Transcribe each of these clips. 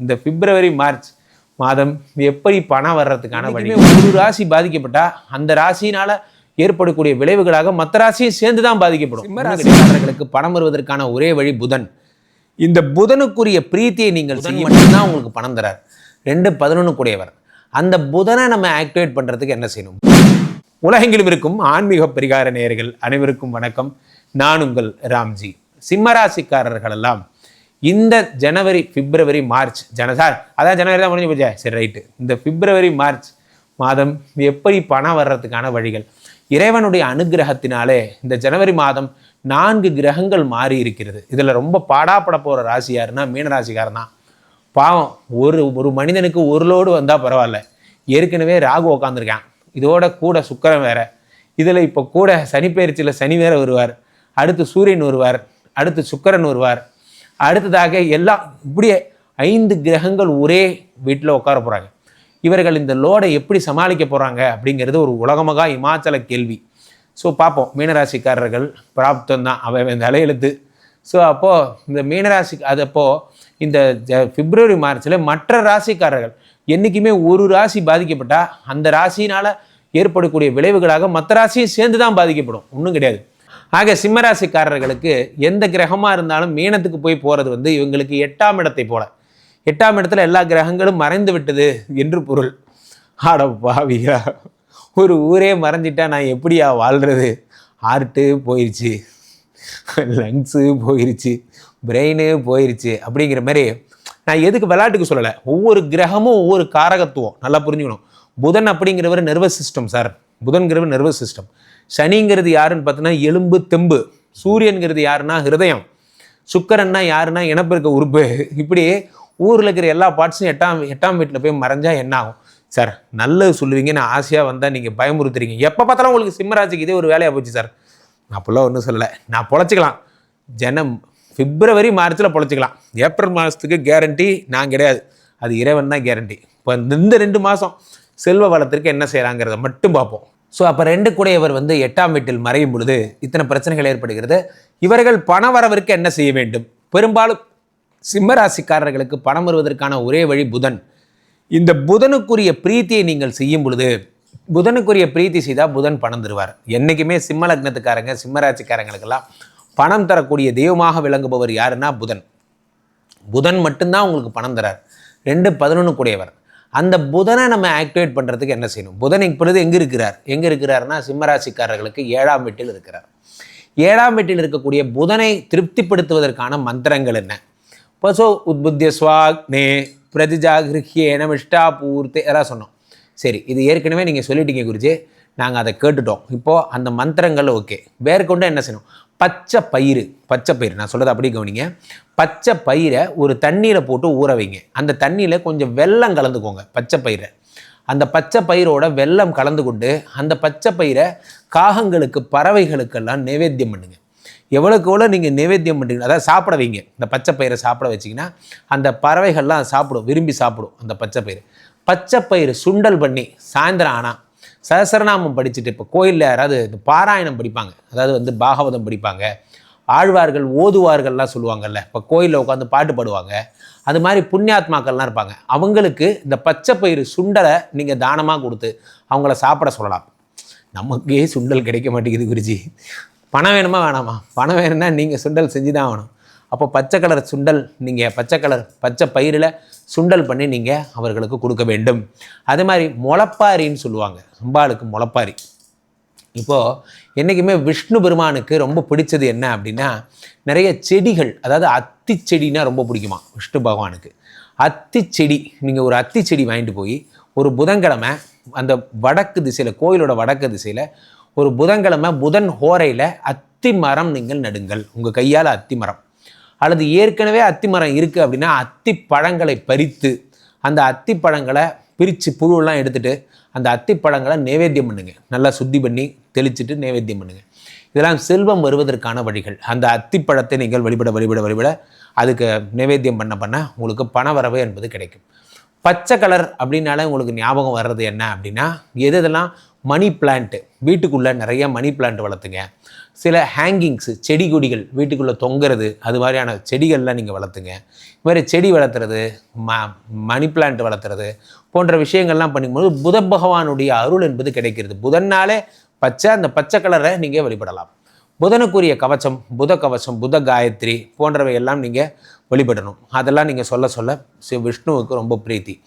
இந்த பிப்ரவரி மார்ச் மாதம் எப்படி பணம் வர்றதுக்கான வழி ஒரு ராசி பாதிக்கப்பட்டா அந்த ராசினால ஏற்படக்கூடிய விளைவுகளாக மற்ற ராசியும் சேர்ந்து தான் பாதிக்கப்படும் சிம்மராசிக்காரர்களுக்கு பணம் வருவதற்கான ஒரே வழி புதன். இந்த புதனுக்குரிய பிரீத்தியை நீங்கள் செய்ய மட்டும்தான் உங்களுக்கு பணம் தரார். ரெண்டு பதினொன்று கூடியவர் அந்த புதனை நம்ம ஆக்டிவேட் பண்ணுறதுக்கு என்ன செய்யணும்? உலகெங்கிலும் இருக்கும் ஆன்மீக பரிகார நேயர்கள் அனைவருக்கும் வணக்கம். நான் உங்கள் ராம்ஜி. சிம்மராசிக்காரர்கள் எல்லாம் இந்த ஜனவரி பிப்ரவரி மார்ச் ஜனசார் அதான் ஜனவரி தான் முடிஞ்சு போச்சா. சரி ரைட்டு. இந்த பிப்ரவரி மார்ச் மாதம் எப்படி பணம் வர்றதுக்கான வழிகள்? இறைவனுடைய அனுகிரகத்தினாலே இந்த ஜனவரி மாதம் நான்கு கிரகங்கள் மாறி இருக்கிறது. இதில் ரொம்ப பாடாப்பட போகிற ராசி யாருன்னா மீனராசிக்காரன் தான். பாவம் ஒரு ஒரு மனிதனுக்கு ஒரு லோடு வந்தால் பரவாயில்ல. ஏற்கனவே ராகு உக்காந்துருக்கான். இதோட கூட சுக்கரம் வேற. இதில் இப்போ கூட சனி பயிற்சியில் சனி வேற வருவார். அடுத்து சூரியன் வருவார். அடுத்து சுக்கரன் வருவார். அடுத்ததாக எல்லாம் இப்படியே ஐந்து கிரகங்கள் ஒரே வீட்டில் உட்கார போகிறாங்க இவர்கள் இந்த லோடை எப்படி சமாளிக்க போகிறாங்க அப்படிங்கிறது ஒரு உலகமாக இமாச்சல கேள்வி. ஸோ பார்ப்போம். மீனராசிக்காரர்கள் பிராப்தம் தான் அவன் இந்த அலையெழுத்து ஸோ அப்போது இந்த மீனராசி அது அப்போது இந்த ஜ- பிப்ரவரி மார்ச்சில் மற்ற ராசிக்காரர்கள் என்றைக்குமே ஒரு ராசி பாதிக்கப்பட்டால் அந்த ராசினால் ஏற்படக்கூடிய விளைவுகளாக மற்ற ராசியும் சேர்ந்து தான் பாதிக்கப்படும். ஒன்றும் கிடையாது. ஆக சிம்மராசிக்காரர்களுக்கு எந்த கிரகமாக இருந்தாலும் மீனத்துக்கு போய் போகிறது வந்து இவங்களுக்கு எட்டாம் இடத்தை போல. எட்டாம் இடத்துல எல்லா கிரகங்களும் மறைந்து விட்டது என்று பொருள். ஆட பாவியா ஒரு ஊரே மறைஞ்சிட்டா நான் எப்படியா வாழ்கிறது ஹார்ட்டு போயிடுச்சு லங்ஸு போயிடுச்சு பிரெயினு போயிடுச்சு அப்படிங்கிற மாதிரி நான் எதுக்கு விளையாட்டுக்கு சொல்லலை. ஒவ்வொரு கிரகமும் ஒவ்வொரு காரகத்துவம். நல்லா புரிஞ்சுக்கணும். புதன் அப்படிங்கிறவர் நர்வஸ் சிஸ்டம் சார் புதன்கிறவர் நர்வஸ் சிஸ்டம் சனிங்கிறது யாருன்னு பார்த்தோன்னா எலும்பு தெம்பு. சூரியன்கிறது யாருன்னா ஹிருதயம். சுக்கரன்னா யாருன்னா இனப்பெருக்க உறுப்பு. இப்படி ஊரில் இருக்கிற எல்லா பார்ட்ஸும் எட்டாம் எட்டாம் வீட்டில் போய் மறைஞ்சா என்ன ஆகும்? சார் நல்லது சொல்லுவீங்க நான் ஆசையாக வந்தால் நீங்கள் பயமுறுத்துறீங்க. எப்போ பார்த்தாலும் உங்களுக்கு சிம்மராசிக்கு இதே ஒரு வேலையாக போச்சு சார். நான் அப்போல்லாம் ஒன்றும் சொல்லலை. நான் பொழைச்சிக்கலாம். ஜனம் பிப்ரவரி மார்ச்சில் பொழைச்சிக்கலாம். ஏப்ரல் மாதத்துக்கு கேரண்டி நான் கிடையாது. அது இறைவன் தான் கேரண்டி இப்போ இந்த ரெண்டு மாதம் செல்வ வளத்திற்கு என்ன செய்கிறாங்கிறத மட்டும் பார்ப்போம். ஸோ அப்போ ரெண்டு கூடையவர் வந்து எட்டாம் வீட்டில் மறையும் பொழுது இத்தனை பிரச்சனைகள் ஏற்படுகிறது. இவர்கள் பண வரவிற்கு என்ன செய்ய வேண்டும்? பெரும்பாலும் சிம்மராசிக்காரர்களுக்கு பணம் வருவதற்கான ஒரே வழி புதன். இந்த புதனுக்குரிய பிரீத்தியை நீங்கள் செய்யும் பொழுது புதனுக்குரிய பிரீத்தி செய்தால் புதன் பணம் தருவார். என்றைக்குமே சிம்ம லக்னத்துக்காரங்க சிம்மராசிக்காரங்களுக்கெல்லாம் பணம் தரக்கூடிய தெய்வமாக விளங்குபவர் யாருன்னா புதன். புதன் மட்டும்தான் உங்களுக்கு பணம் தரார். ரெண்டு பதினொன்று கூடியவர். அந்த புதனை நம்ம ஆக்டிவேட் பண்ணுறதுக்கு என்ன செய்யணும்? புதன் இப்பொழுது எங்கே இருக்கிறார்? எங்கே இருக்கிறார்னா சிம்மராசிக்காரர்களுக்கு ஏழாம் வீட்டில் இருக்கிறார். ஏழாம் வீட்டில் இருக்கக்கூடிய புதனை திருப்திப்படுத்துவதற்கான மந்திரங்கள் என்ன? பசோ உத்புத்திய ஸ்வாக்னே பிரதிஜாகிருஹ்யேன மிஷ்டா பூர்த்தி எல்லாம் சொன்னோம். சரி இது ஏற்கனவே நீங்கள் சொல்லிட்டீங்க குருஜி. நாங்கள் அதை கேட்டுட்டோம். இப்போது அந்த மந்திரங்கள் ஓகே. மேற்கொண்டு என்ன செய்யணும்? பச்சை பயிறு பச்சை பயிறு நான் சொல்கிறது அப்படி கவனிங்க. பச்சை பயிரை ஒரு தண்ணியில் போட்டு ஊற வைங்க. அந்த தண்ணியில் கொஞ்சம் வெல்லம் கலந்துக்கோங்க பச்சை பயிரை. அந்த பச்சை பயிரோட வெல்லம் கலந்து கொண்டு அந்த பச்சை பயிரை காகங்களுக்கு பறவைகளுக்கெல்லாம் நைவேத்தியம் பண்ணுங்கள் எவ்வளோக்கு எவ்வளோ நீங்கள் நைவேத்தியம் பண்ணுறீங்க அதாவது சாப்பிட வைங்க. இந்த பச்சை பயிரை சாப்பிட வச்சிங்கன்னா அந்த பறவைகள்லாம் சாப்பிடும் விரும்பி சாப்பிடும் அந்த பச்சை பயிறு. பச்சை பயிறு சுண்டல் பண்ணி சாயந்தரம் ஆனால் சகசரநாமம் படிச்சுட்டு இப்போ கோயிலில் யாராவது இந்த பாராயணம் படிப்பாங்க. அதாவது வந்து பாகவதம் படிப்பாங்க. ஆழ்வார்கள் ஓதுவார்கள்லாம் சொல்லுவாங்கல்ல. இப்போ கோயிலில் உட்காந்து பாட்டு பாடுவாங்க. அது மாதிரி புண்ணியாத்மாக்கள்லாம் இருப்பாங்க. அவங்களுக்கு இந்த பச்சை பயிறு சுண்டலை நீங்கள் தானமாக கொடுத்து அவங்கள சாப்பிட சொல்லலாம். நமக்கே சுண்டல் கிடைக்க மாட்டேங்குது குருஜி. பணம் வேணுமா வேணாமா? பணம் வேணும்னா நீங்கள் சுண்டல் செஞ்சு தான் ஆகணும். அப்போ பச்சை கலர் சுண்டல் நீங்கள் பச்சை கலர் பச்சை பயிரில் சுண்டல் பண்ணி நீங்கள் அவர்களுக்கு கொடுக்க வேண்டும். அதே மாதிரி முளப்பாரின்னு சொல்லுவாங்க. அம்பாளுக்கு முளப்பாரி. இப்போது என்றைக்குமே விஷ்ணு பெருமானுக்கு ரொம்ப பிடிச்சது என்ன அப்படின்னா நிறைய செடிகள் அதாவது அத்தி செடினா ரொம்ப பிடிக்குமா? விஷ்ணு பகவானுக்கு. அத்தி செடி நீங்கள் ஒரு அத்தி செடி வாங்கிட்டு போய் ஒரு புதன்கிழமை அந்த வடக்கு திசையில் கோயிலோட வடக்கு திசையில் ஒரு புதன்கிழமை புதன் ஹோரையில் அத்தி மரம் நீங்கள் நடுங்கள். உங்கள் கையால் அத்தி மரம். அல்லது ஏற்கனவே அத்தி மரம் இருக்குது அப்படின்னா அத்தி பழங்களை பறித்து அந்த அத்தி பழங்களை பிரித்து புழுவெல்லாம் எடுத்துகிட்டு அந்த அத்தி பழங்களை நைவேத்தியம் பண்ணுங்கள் நல்லா சுத்தி பண்ணி தெளிச்சுட்டு நைவேத்தியம் பண்ணுங்கள் இதெல்லாம் செல்வம் வருவதற்கான வழிகள். அந்த அத்திப்பழத்தை நீங்கள் வழிபட வழிபட வழிபட அதுக்கு நைவேத்தியம் பண்ண பண்ண உங்களுக்கு பண வரவு என்பது கிடைக்கும். பச்சை கலர் அப்படின்னாலே உங்களுக்கு ஞாபகம் வர்றது என்ன அப்படின்னா எது எதெல்லாம் மணி பிளான்ட்டு வீட்டுக்குள்ளே நிறைய மணி பிளான்ட் வளர்த்துங்க. சில ஹேங்கிங்ஸு செடி கொடிகள் வீட்டுக்குள்ளே தொங்குறது அது மாதிரியான செடிகள்லாம் நீங்கள் வளர்த்துங்க. இது மாதிரி செடி வளர்த்துறது ம மணி பிளான்ட் வளர்த்துறது போன்ற விஷயங்கள்லாம் பண்ணும்போது புத பகவானுடைய அருள் என்பது கிடைக்கிறது. புதன்னாலே பச்சை அந்த பச்சை கலரை நீங்கள் வழிபடலாம். புதனுக்குரிய கவச்சம் புத கவசம் புத காயத்ரி போன்றவை எல்லாம் நீங்கள் வழிபடணும். அதெல்லாம் நீங்கள் சொல்ல சொல்ல சி- விஷ்ணுவுக்கு ரொம்ப பிரீத்தி.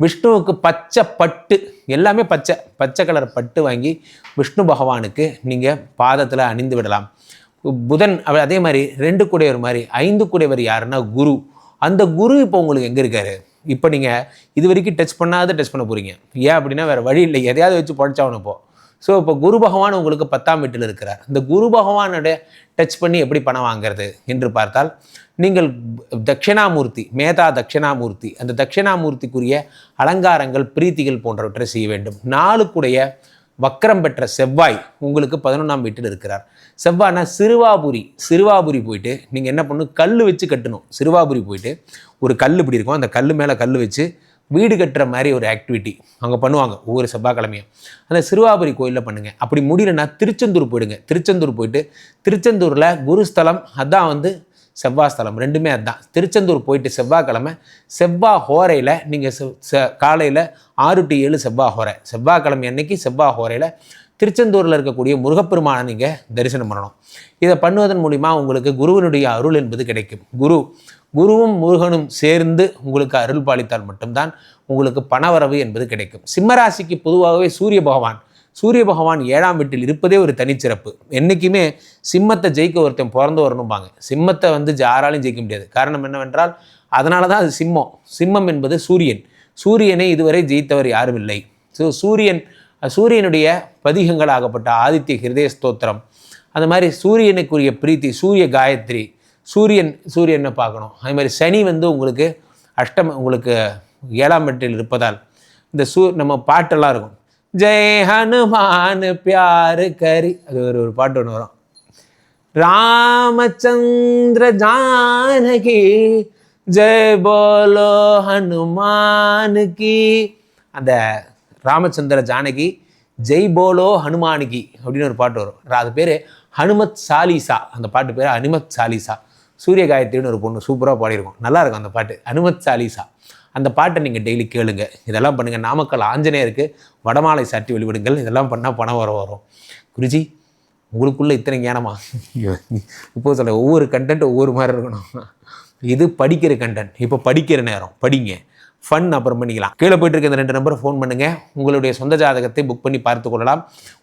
விஷ்ணுவுக்கு பச்சை பட்டு எல்லாமே பச்சை பச்சை கலர் பட்டு வாங்கி விஷ்ணு பகவானுக்கு நீங்கள் பாதத்தில் அணிந்து விடலாம். புதன் அதே மாதிரி ரெண்டு கூடையவர் மாதிரி ஐந்து கூடையவர் யாருன்னா குரு. அந்த குரு இப்போ உங்களுக்கு எங்கே இருக்காரு? இப்போ நீங்கள் இது வரைக்கும் டச் பண்ணாத டச் பண்ண போகிறீங்க ஏன் அப்படின்னா வேறு வழி இல்லை. எதையாவது வச்சு படிச்சாகணும் இப்போ. ஸோ இப்போ குரு பகவான் உங்களுக்கு பத்தாம் வீட்டில் இருக்கிறார். இந்த குரு பகவானோட டச் பண்ணி எப்படி பணம் வாங்குறது என்று பார்த்தால் நீங்கள் தட்சிணாமூர்த்தி மேதா தட்சிணாமூர்த்தி அந்த தட்சிணாமூர்த்திக்குரிய அலங்காரங்கள் பிரீத்திகள் போன்றவற்றை செய்ய வேண்டும். நாளுக்குடைய வக்கரம் பெற்ற செவ்வாய் உங்களுக்கு பதினொன்றாம் வீட்டில் இருக்கிறார். செவ்வாய்னா சிறுவாபுரி சிறுவாபுரி போயிட்டு நீங்கள் என்ன பண்ணணும்? கல் வச்சு கட்டணும். சிறுவாபுரி போயிட்டு ஒரு கல் இப்படி இருக்கும். அந்த கல் மேலே கல் வச்சு வீடு கட்டுற மாதிரி ஒரு ஆக்டிவிட்டி அங்கே பண்ணுவாங்க ஒவ்வொரு செவ்வாய்க்கிழமையும். அந்த சிறுவாபுரி கோயிலில் பண்ணுங்கள் அப்படி முடியலன்னா திருச்செந்தூர் போயிடுங்க. திருச்செந்தூர் போயிட்டு திருச்செந்தூரில் குருஸ்தலம் அதான் வந்து செவ்வாய்ஸ்தலம் ரெண்டுமே அதுதான் திருச்செந்தூர் போயிட்டு செவ்வாய்க்கிழமை செவ்வாய் ஹோரையில் நீங்கள் செ காலையில் ஆறு டு ஏழு செவ்வாய் ஹோரை. செவ்வாய்க்கிழமை அன்னைக்கு செவ்வாய் ஹோரையில் திருச்செந்தூரில் இருக்கக்கூடிய முருகப்பெருமானை நீங்கள் தரிசனம் பண்ணணும். இதை பண்ணுவதன் மூலிமா உங்களுக்கு குருவினுடைய அருள் என்பது கிடைக்கும். குரு குருவும் முருகனும் சேர்ந்து உங்களுக்கு அருள் பாலித்தால் மட்டும்தான் உங்களுக்கு பணவரவு என்பது கிடைக்கும். சிம்மராசிக்கு பொதுவாகவே சூரிய பகவான் சூரிய பகவான் ஏழாம் வீட்டில் இருப்பதே ஒரு தனிச்சிறப்பு. என்றைக்குமே சிம்மத்தை ஜெயிக்க ஒருத்தன் பிறந்து வரணும்பாங்க. சிம்மத்தை வந்து யாராலையும் ஜெயிக்க முடியாது. காரணம் என்னவென்றால் அதனால தான் அது சிம்மம். சிம்மம் என்பது சூரியன். சூரியனை இதுவரை ஜெயித்தவர் யாரும் இல்லை. ஸோ சூரியன் சூரியனுடைய பதிகங்களாகப்பட்ட ஆதித்ய ஹிருதய ஸ்தோத்திரம். அந்த மாதிரி சூரியனுக்குரிய பிரீத்தி சூரிய காயத்ரி சூரியன் சூரியனை பார்க்கணும். அதே மாதிரி சனி வந்து உங்களுக்கு அஷ்டம் உங்களுக்கு ஏழாம் வீட்டில் இருப்பதால் இந்த சூ நம்ம பாட்டெல்லாம் இருக்கும். ஜெய் ஹனுமான் பியார் கரி. அது ஒரு ஒரு பாட்டு ஒன்று வரும். ராமச்சந்திர ஜானகி ஜெய் போலோ ஹனுமானுக்கு அந்த ராமச்சந்திர ஜானகி ஜெய் போலோ ஹனுமானுகி அப்படின்னு ஒரு பாட்டு வரும். அது பேர் ஹனுமத் சாலிசா. அந்த பாட்டு பேர் ஹனுமத் சாலிசா. சூரிய காயத்ரின்னு ஒரு பொண்ணு சூப்பராக பாடியிருக்கோம். நல்லா இருக்கும் அந்த பாட்டு. ஹனுமத் சாலிசா. அந்த பாட்டை நீங்கள் டெய்லி கேளுங்க. இதெல்லாம் பண்ணுங்கள் நாமக்கல் ஆஞ்சநேயருக்கு வடமாலை சாட்டி வழிபடுங்கள். இதெல்லாம் பண்ணால் பணம் வர வரும். குருஜி உங்களுக்குள்ளே இத்தனை ஞானமா? இப்போ சொல்ல ஒவ்வொரு கண்டென்ட் ஒவ்வொரு மாதிரி இருக்கணும். இது படிக்கிற கண்டென்ட் இப்போ படிக்கிற நேரம். படிங்க. ஃபன் அப்புறம் பண்ணிக்கலாம். கீழே போயிட்டு இருக்க இந்த ரெண்டு நம்பரை ஃபோன் பண்ணுங்க. உங்களுடைய சொந்த ஜாதகத்தை புக் பண்ணி பார்த்து கொள்ளலாம்.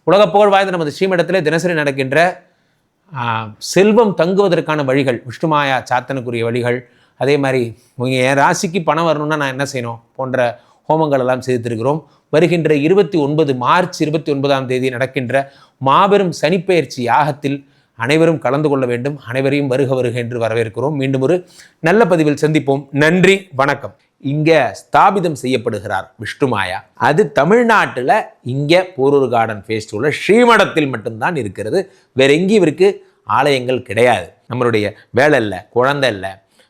உலக புகழ் வாய்ந்த நமது ஸ்ரீமடத்தில் தினசரி நடக்கின்ற செல்வம் தங்குவதற்கான வழிகள் விஷ்ணுமாயா சாத்தனுக்குரிய வழிகள் அதே மாதிரி நீங்கள் என் ராசிக்கு பணம் வரணும்னா நான் என்ன செய்யணும் போன்ற ஹோமங்கள் எல்லாம் செய்திருக்கிறோம். வருகின்ற இருபத்தி ஒன்பது மார்ச் இருபத்தி ஒன்பதாம் தேதி நடக்கின்ற மாபெரும் சனிப்பெயர்ச்சி யாகத்தில் அனைவரும் கலந்து கொள்ள வேண்டும். அனைவரையும் வருக வருக என்று வரவேற்கிறோம். மீண்டும் ஒரு நல்ல பதிவில் சந்திப்போம். நன்றி வணக்கம். இங்கே ஸ்தாபிதம் செய்யப்படுகிறார் விஷ்ணுமாயா அது தமிழ்நாட்டில் இங்கே போரூர் கார்டன் ஃபேஸ்டிவலில் ஸ்ரீமடத்தில் மட்டும்தான் இருக்கிறது. வேற எங்கேயும் இவருக்கு ஆலயங்கள் கிடையாது. நம்மளுடைய வேலை இல்லை குழந்தை இல்லை